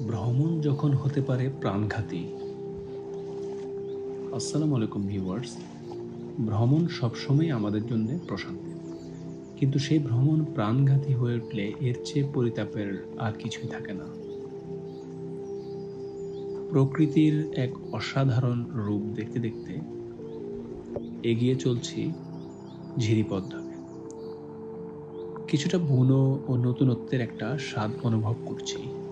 ভ্রমণ যখন হতে পারে প্রাণঘাতী। আসসালামু আলাইকুম ভিউয়ার্স। ভ্রমণ সবসময় আমাদের জন্য প্রশান্তি। কিন্তু সেই ভ্রমণ প্রাণঘাতী হয়ে উঠলে এর চেয়ে পরিতাপের আর কিছুই থাকে না। প্রকৃতির এক অসাধারণ রূপ দেখতে দেখতে এগিয়ে চলছি ঝিরিপথ ধরে। কিছুটা বুনো ও নতুনত্বের একটা স্বাদ অনুভব করছি।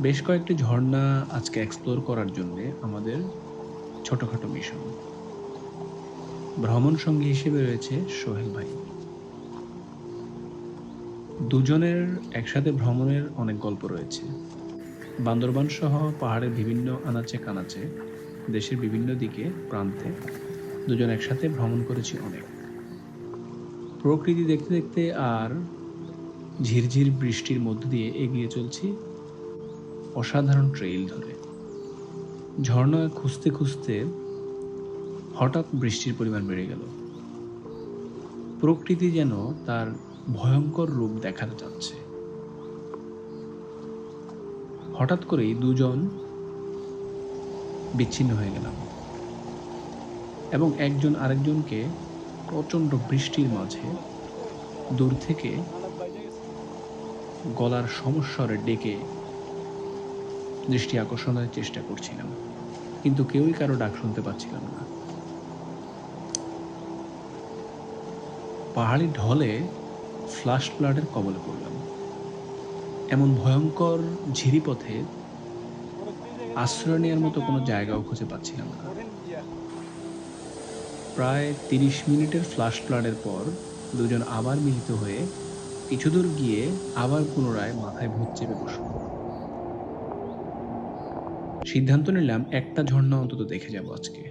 বেশ কয়েকটি ঝর্ণা আজকে এক্সপ্লোর করার জন্য আমাদের ছোটখাটো মিশন ভ্রমণ সঙ্গী হিসেবে রয়েছে সোহেল ভাই। দুজনের একসাথে ভ্রমণের অনেক গল্প রয়েছে। বান্দরবান সহ পাহাড়ের বিভিন্ন আনাচে কানাচে, দেশের বিভিন্ন দিকে, প্রান্তে দুজন একসাথে ভ্রমণ করেছি অনেক। প্রকৃতি দেখতে দেখতে আর ঝিরঝির বৃষ্টির মধ্য দিয়ে এগিয়ে চলছি অসাধারণ ট্রেইল ধরে। ঝর্ণা খুঁজতে খুঁজতে হঠাৎ বৃষ্টির পরিমাণ বেড়ে গেল। প্রকৃতি যেন তার ভয়ঙ্কর রূপ দেখাতে যাচ্ছে হঠাৎ করেই দুজন বিচ্ছিন্ন হয়ে গেলাম এবং একজন আরেকজনকে প্রচণ্ড বৃষ্টির মাঝে দূর থেকে গলার সমস্বরে ডেকে দৃষ্টি আকর্ষণের চেষ্টা করছিলাম, কিন্তু কেউই কারও ডাক শুনতে পাচ্ছিলাম না। পাহাড়ি ঢলে ফ্লাশ ফ্লাডের কবলে পড়লাম। এমন ভয়ঙ্কর ঝিরিপথে আশ্রয় নেওয়ার মতো কোনো জায়গাও খুঁজে পাচ্ছিলাম না। প্রায় তিরিশ মিনিটের ফ্লাশ ফ্লাডের পর দুজন আবার মিলিত হয়ে কিছু দূর গিয়ে আবার পুনরায় মাথায় ভূত চেপে বসল। সিদ্ধান্ত নিলাম একটা ঝর্ণা অন্তত দেখে যাব আজকে।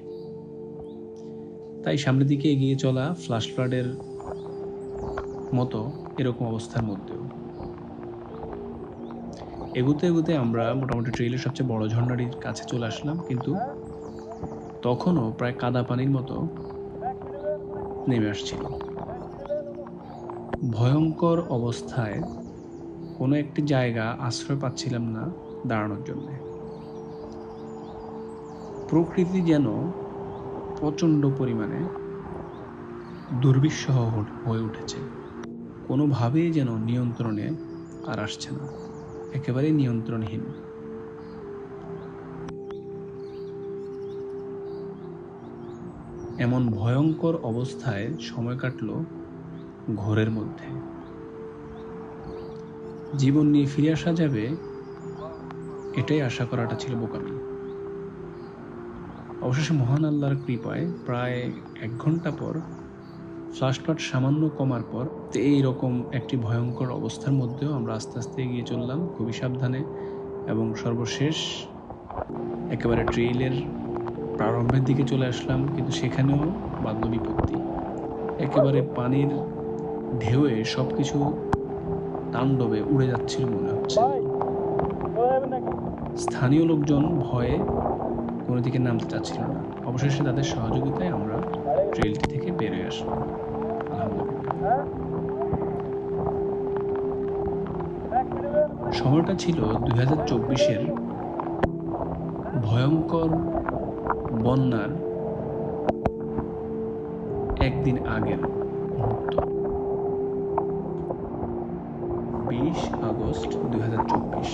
তাই সামনের দিকে এগিয়ে চলা ফ্লাশ ফ্লাডের মতো এরকম অবস্থার মধ্যেও। এগুতে এগুতে আমরা মোটামুটি ট্রেইলের সবচেয়ে বড় ঝর্ণাটির কাছে চলে আসলাম, কিন্তু তখনও প্রায় কাদা পানির মতো নেমে আসছিল। ভয়ঙ্কর অবস্থায় কোনো একটি জায়গা আশ্রয় পাচ্ছিলাম না দাঁড়ানোর জন্য। প্রকৃতি যেন প্রচণ্ড পরিমাণে দুর্বিষহ হয়ে উঠেছে। কোনোভাবেই যেন নিয়ন্ত্রণে আর আসছে না। একেবারেই নিয়ন্ত্রণহীন। এমন ভয়ঙ্কর অবস্থায় সময় কাটল ঘোরের মধ্যে। জীবন নিয়ে ফিরে আসা যাবে, এটাই আশা করাটা ছিল বোকামি। অবশেষে মহান আল্লাহর কৃপায় প্রায় এক ঘণ্টা পর ফ্লাশপাট সামান্য কমার পর এই রকম একটি ভয়ঙ্কর অবস্থার মধ্যেও আমরা আস্তে আস্তে এগিয়ে চললাম খুবই সাবধানে এবং সর্বশেষ একেবারে ট্রেইলের প্রারম্ভের দিকে চলে আসলাম কিন্তু সেখানেও বাদ্য বিপত্তি। একেবারে পানির ঢেউয়ে সব কিছু তাণ্ডবে উড়ে যাচ্ছিল মনে হচ্ছে। স্থানীয় লোকজন ভয়ে কোনো দিকে নামতে চাচ্ছিল না। অবশেষে তাদের সহযোগিতায় আমরা ট্রেলটি থেকে বেরিয়ে আসলাম। সময়টা ছিল দুই হাজার চব্বিশের ভয়ঙ্কর বন্যার একদিন আগের মুহূর্ত। বিশ আগস্ট দুই হাজার চব্বিশ।